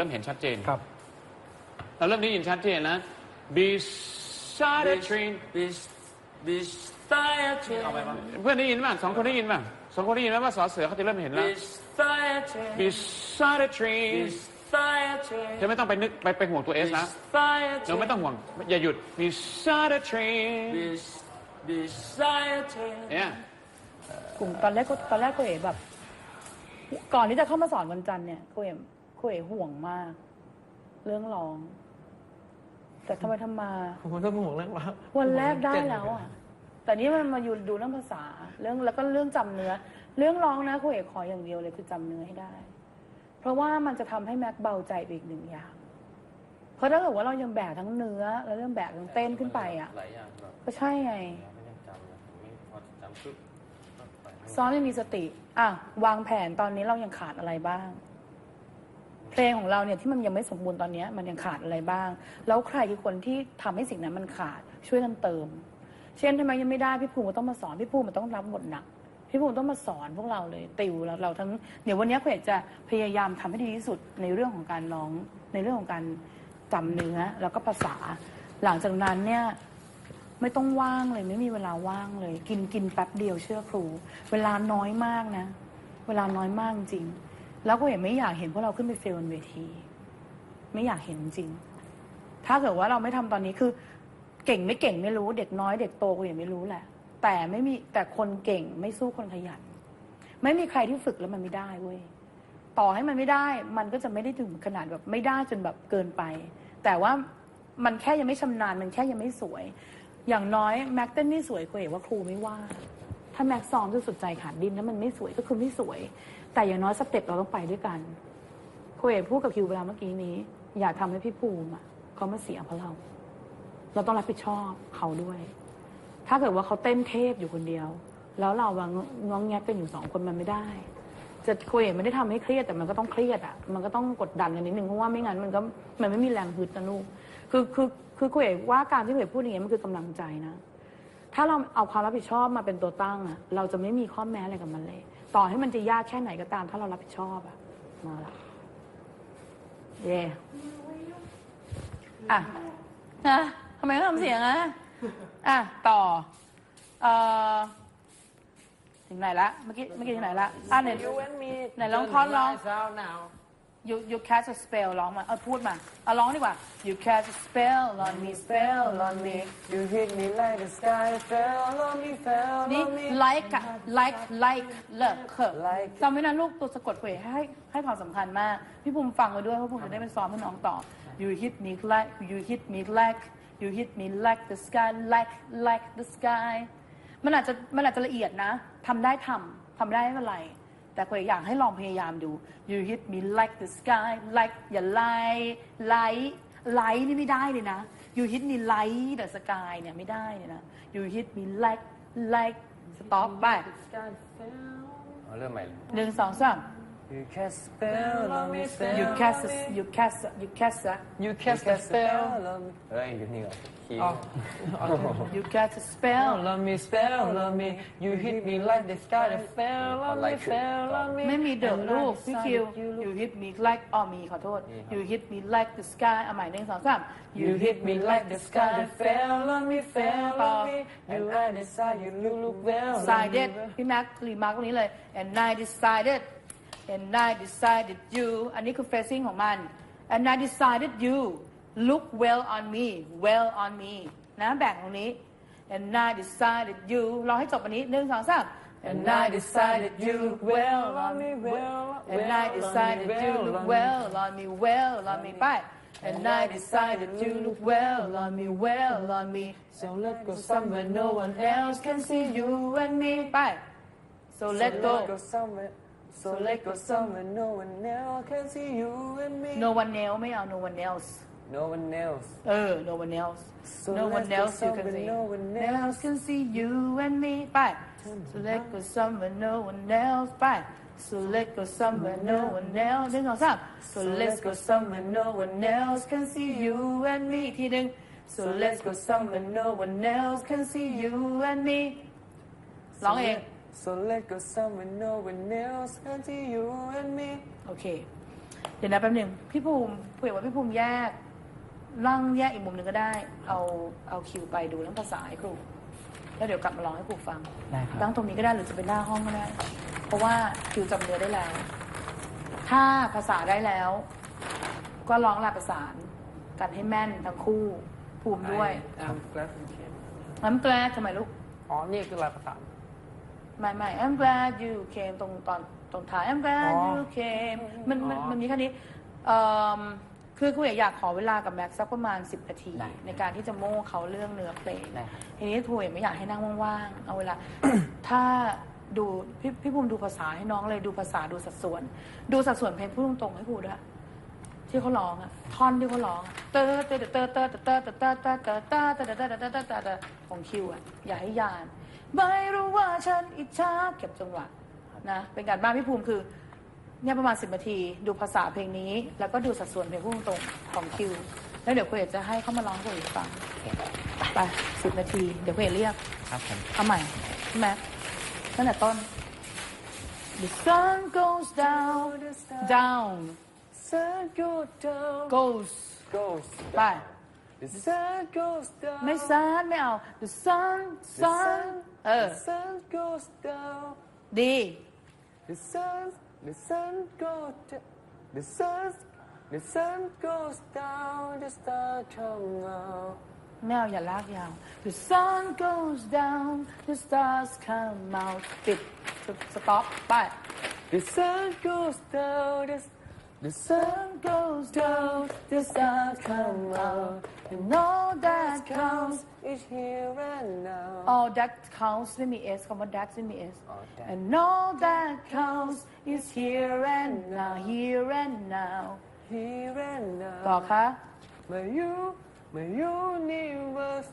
เริ่มเห็นชัดเจน ครับ เราเริ่มได้ยินชัดเจนนะ beside a tree Bis- Beside a tree เพื่อนได้ยินป่ะสองคนได้ยินป่ะสองคนได้ยินไหมว่าสอเสือเขาจะเริ่มเห็นแล้ว Beside a tree beside a tree Beside a tree เธอไม่ต้องไปนึกไปไปห่วงตัวเอสนะ Beside a เราไม่ tree ต้องห่วงอย่าหยุด beside a tree Bis- Beside a tree เนี่ย กลุ่มตอนแรกก็ตอนแรกโคเอ๋แบบ ก่อนที่จะเข้ามาสอนวันจันทร์เนี่ยโคเอ๋โคเอ๋ห่วงมาก เรื่องร้อง แต่ทำไมทำมา ผมต้องห่วงเรื่องว่าวันแรกได้แล้วอะ แต่นี่มันมาอยู่ดูเรื่องภาษา เรื่องแล้วก็เรื่องจำเนื้อ เรื่องร้องนะครูเอกขออย่างเดียวเลยคือจำเนื้อให้ได้ เพราะว่ามันจะทำให้แม็กเบาใจไปอีกหนึ่งอย่าง เพราะถ้าเกิดว่าเรายังแบกทั้งเนื้อ แล้วยังแบกทั้งเต้นขึ้นไปอะ หลายอย่างแบบก็ใช่ไง ไม่ยังจำเลยไม่พอจำปึ๊บก็ไปไม่ซ้อมยังมีสติ อะ วางแผนตอนนี้เรายังขาดอะไรบ้าง เพลงของเราเนี่ยที่มันยังไม่สมบูรณ์ตอนเนี้ยมันยังขาดอะไรบ้าง แล้วใครคือคนที่ทำให้สิ่งนั้นมันขาดช่วยกันเติม เช่นทำไมยังไม่ได้พี่ภูมิต้องมาสอนพี่ภูมิมันต้องรับบทหนัก พี่ภูมิต้องมาสอนพวกเราเลยติวเราเราทั้งเดี๋ยววันนี้เพื่อจะพยายามทำให้ดีที่สุดในเรื่องของการร้องในเรื่องของการจำเนื้อแล้วก็ภาษา หลังจากนั้นเนี่ย ไม่ต้องว่างเลยไม่มีเวลาว่างเลย กินกินแป๊บเดียวเชื่อครู เวลาน้อยมากนะ เวลาน้อยมากจริง แล้วก็เห็นไม่อยากเห็นพวกเราขึ้นไปเฟลบนเวที ไม่อยากเห็นจริง ถ้าเกิดว่าเราไม่ทำตอนนี้คือ เก่งไม่เก่งไม่รู้ เด็กน้อยเด็กโตกูยังไม่รู้แหละ แต่ไม่มีแต่คนเก่งไม่สู้คนขยัน ไม่มีใครที่ฝึกแล้วมันไม่ได้เว้ยต่อให้มันไม่ได้ มันก็จะไม่ได้ถึงขนาดแบบไม่ได้จนแบบเกินไป แต่ว่ามันแค่ยังไม่ชำนาญมันแค่ยังไม่สวย อย่างน้อยแม็กเต้นไม่สวยครูเอกว่าครูไม่ว่า ถ้าแม็กซ้อมจนสุดใจขาดดินแล้วมันไม่สวยก็คือไม่สวย แต่อย่างน้อยสเต็ปเราต้องไปด้วยกันครูเอพูดกับคิวเวลาเมื่อกี้นี้ อย่าทำให้พี่ภูมิอะเขามาเสียเพราะเรา เราต้องรับผิดชอบเขาด้วย ถ้าเกิดว่าเขาเต้นเทพอยู่คนเดียว แล้วเราวางงองแงกันอยู่สองคนมันไม่ได้ จะคุยไม่ได้ทำให้เครียดแต่มันก็ต้องเครียดอะ มันก็ต้องกดดันกันนิดนึงเพราะว่าไม่งั้นมันก็มันไม่มีแรงฮึดนะลูกคือคือคือคุยว่าการที่คุยพูดอย่างเงี้ยมันคือกำลังใจนะ ถ้าเราเอาความรับผิดชอบมาเป็นตัวตั้งอะเราจะไม่มีข้อแม้อะไรกับมันเลย ต่อให้มันจะยากแค่ไหนก็ตาม ถ้าเรารับผิดชอบอะมาละเย่อะนะทำไมต้องทำเสียงอะอะต่อเอ่อถึงไหนละเมื่อกี้เมื่อกี้ถึงไหนละอะไหนไหนลองท่อนร้อง you you cast a spell ร้องมา เออพูดมา เอาร้องดีกว่า you cast a spell on me spell on me You hit me like the sky fell on me fell นี่ on me like อะ like like เลิกเขอะ Like จำไว้นะลูกตัวสะกดเวยให้ให้ความสำคัญมาก พี่ภูมิฟังไว้ด้วยเพราะภูมิจะได้เป็นซ้อมให้น้องต่อ you hit me like you hit me like you hit me like the sky like like the sky มันอาจจะมันอาจจะละเอียดนะทำได้ทำทำได้ไม่เป็นไร แต่ควยอยากให้ลองพยายามดู you hit me like the sky like อย่าไล่ไล่ไล่นี่ไม่ได้เลยนะ you hit me like the sky เนี่ยไม่ได้เลยนะ you hit me like like stop ไปเอาเริ่มใหม่หนึ่งสองสาม You cast a spell on me spell you cast a- you cast a- you cast a- you cast a spell on me เฮ้ยหยุดนี่ก่อนคีย์ อ๋อ you cast a spell spell on me spell on me you hit me like the sky that fell on me fell on me ไม่มีเดิมลูกพี่คิว you hit me like อ๋อมีขอโทษ you hit me like the sky เอาใหม่หนึ่งสองสาม You hit me like the sky that fell on me, fell on me. You I decide you look, look well. on decided me. พี่แม็กรีมาร์กตรงนี้เลย and I decided and I decided you อันนี้คือ phrasing ของมัน and I decided you look well on me well on me นะแบ่งตรงนี้ and I decided you รอให้จบอันนี้หนึ่งสองสาม and I decided you look well on me well and I decided you look well on me well on me ไป and I decided you look well on me well on me So let's go somewhere no one else can see you and me ไป so let go go somewhere so let's go somewhere no one else can see you and me no one else ไม่เอา no one else no one else เออ no one else So no let's one go else you can somewhere see no one else can see you and me ไป so let's go somewhere no one else ไป so let's go somewhere no one else หนึ่งสองสาม so let's go somewhere no one else can see you and me อีกทีหนึ่ง so let's go somewhere no one else can see you and me ร้องเอง so let's go somewhere no one else can see you and me โอเค เดี๋ยวนะแป๊บหนึงพี่ภูมิเผื่อว่าพี่ภูมิแยกร่างแยกอีกมุมหนึ่งก็ได้ เอาเอาคิวไปดูเรื่องภาษาให้ครู แล้วเดี๋ยวกลับมาร้องให้ครูฟังได้ครับตั้งตรงนี้ก็ได้หรือจะเป็นหน้าห้องก็ได้ เพราะว่าคิวจำเนื้อได้แล้ว ถ้าภาษาได้แล้ว ก็ร้องลายประสานกันให้แม่นทั้งคู่ภูมิด้วย I'm glad you came น้ำแกลทำไมลูก อ๋อ นี่คือลายประสาน ไม่ไม่ I'm glad you came ตรงตอนตรงท้าย I'm glad อ๋อ you came มันมันอ๋อมันมีแค่นี้เอิ่มคือคุณอยากขอเวลากับแม็กซ์สักประมาณ 10 นาที ได้ ในการที่จะโม้เขาเรื่องเนื้อเพลง ได้ครับ ทีนี้คุยไม่อยากให้นั่งว่างๆ เอาเวลา ถ้าดูพี่พี่ภูมิดูภาษาให้น้องเลยดูภาษาดูสัดส่วน ดูสัดส่วนเพลงพูดตรงๆให้ครูด้วยที่เขาร้องอะท่อนที่เขาร้องอะเตอเตอเตอเตอเตอเตอเตอเตอเตอเตอเตอเตอเตอเตอเตอเตอเตอเตอของคิวอะอย่าให้ยาน ไม่รู้ว่าฉันอิจฉาเก็บจังหวะนะเป็นการบ้านพี่ภูมิคือเนี่ยประมาณสิบนาที ดูภาษาเพลงนี้ แล้วก็ดูสัดส่วนเพลงพูดตรงๆของคิว แล้วเดี๋ยวคุยจะให้เขามาร้องให้คุยฟังไปสิบนาที เดี๋ยวคุยเรียกครับผมเอาใหม่ใช่ไหมตั้งแต่ต้น The sun goes down down Sun goes down goes goes ไป The sun goes down ไม่ซานไม่เอา The sun The sun เออ The sun goes down ดี The sun The sun goes down The sun The sun goes down The star come out ไม่เอาอย่าลากยาว The sun goes down the stars come out ปิดสต็อปไป The sun goes down The The sun sun goes down The stars come out and all that counts is here and now all that counts ไม่มี s คำว่า that ไม่มี s All that and all that counts is here and now here and now Here and now ต่อคะ My you My universe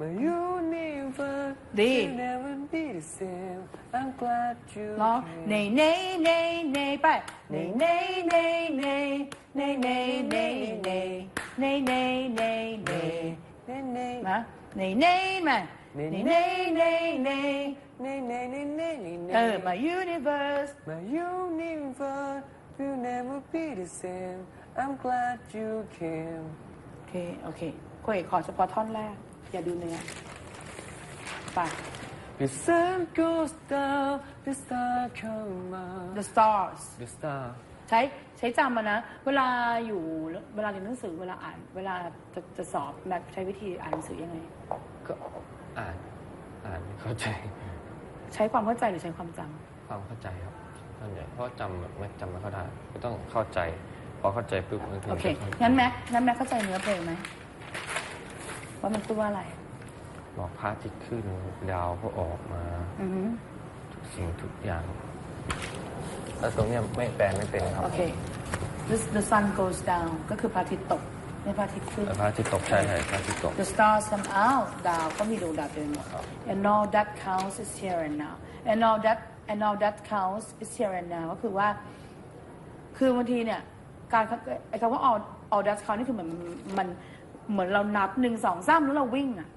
My universe ดี will never be the same I'm glad you ร้อง came เนยเนยเนยเนยไปเนยเนยเนยเนยเนยเนยเนยเนยเนยเนยเนยเนย Nay, nay, มาเนยเนยมาเนยเนยเนยเนย nay, nay, nay, nay, nay, เออ nay. my universe My universe will never be the same I'm glad you came โอเค โอเคคุยขอเฉพาะท่อนแรก อย่าดูเนื้อไป The sun goes down The star come out the stars The star ใช้ใช้จำมานะ เวลาอยู่เวลาเรียนหนังสือเวลาอ่าน เวลาจะจะสอบแบบใช้วิธีอ่านหนังสือยังไง ก็อ่านอ่านเข้าใจใช้ความเข้าใจหรือใช้ความจำความเข้าใจครับส่วนใหญ่เพราะจำแบบไม่จำไม่ค่อยได้ก็ต้องเข้าใจ พอเข้าใจปุ๊บมันถึงโอเค จะข้าใจ งั้นแม็กงั้นแม็กเข้าใจเนื้อเพลงไหม ว่ามันพูดว่าอะไร บอกพระอาทิตย์ขึ้นดาวก็ออกมาอือฮึทุกสิ่งทุกอย่างแล้วตรงเนี้ยไม่แปลไม่เป็นครับโอเค the the sun goes down ก็คือพระอาทิตย์ตกไม่พระอาทิตย์ขึ้น แต่พระอาทิตย์ตกใช่ใช่พระอาทิตย์ตก The stars come out ดาวก็มีดวงดาวเต็มหมด and all that counts is here and now and all that and all that counts is here and now ก็คือว่า คือบางทีเนี่ย การไอ้คำว่า all all that counts นี่คือเหมือนมัน เหมือนเรานับหนึ่งสองสามแล้วเราวิ่งอะ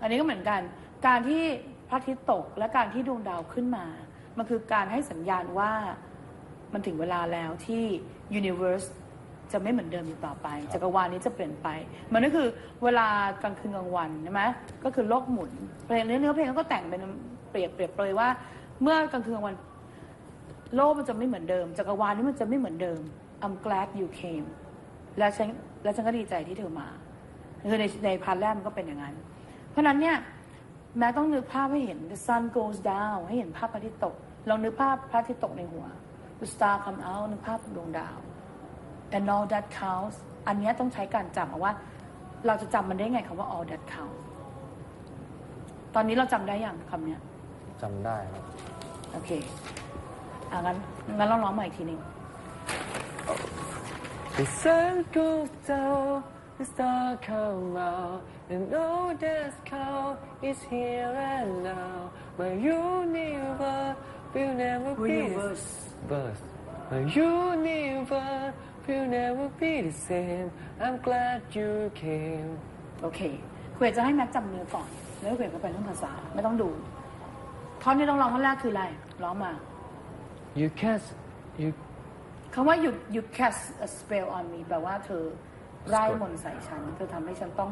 อันนี้ก็เหมือนกัน การที่พระอาทิตย์ตกและการที่ดวงดาวขึ้นมา มันคือการให้สัญญาณว่ามันถึงเวลาแล้วที่ universe จะไม่เหมือนเดิมอีกต่อไป จักรวาลนี้จะเปลี่ยนไป มันก็คือเวลากลางคืนกลางวันใช่ไหมก็คือโลกหมุนเพลงเนื้อเนื้อเพลงก็แต่งเป็นเปรียบเปรียบเปรยว่า เมื่อกลางคืนกลางวัน โลกมันจะไม่เหมือนเดิม จักรวาลนี้มันจะไม่เหมือนเดิม I'm glad you came และฉันและฉันก็ดีใจที่เธอมา คือในในพาร์ทแรกมันก็เป็นอย่างนั้น เพราะฉะนั้นเนี่ยแม้ต้องนึกภาพให้เห็น the sun goes down ให้เห็นภาพพระอาทิตย์ตกลองนึกภาพพระอาทิตย์ตกในหัว the star come out นึกภาพดวงดาว and all that counts อันเนี้ยต้องใช้การจำเอาว่า เราจะจำมันได้ไงคำว่า all that counts ตอนนี้เราจำได้อย่างคำเนี้ยจำได้ครับ โอเคอะงั้นงั้นเราร้องใหม่อีกทีหนึ่ง The sun goes down, the star come out, and all that's count is here and now. My universe will never be Universe. Verse. My universe will never be the same. I'm glad you came. โอเคคุยจะให้แม็กจำเนื้อก่อนแล้วคุยก็ไปเรื่องภาษาไม่ต้องดูท่อนที่ต้องร้องท่อนแรกคืออะไรร้องมา You can't, you คำว่า you you cast a spell on me แปลว่าเธอ ไร้มนต์ใส่ฉันเธอทำให้ฉันต้อง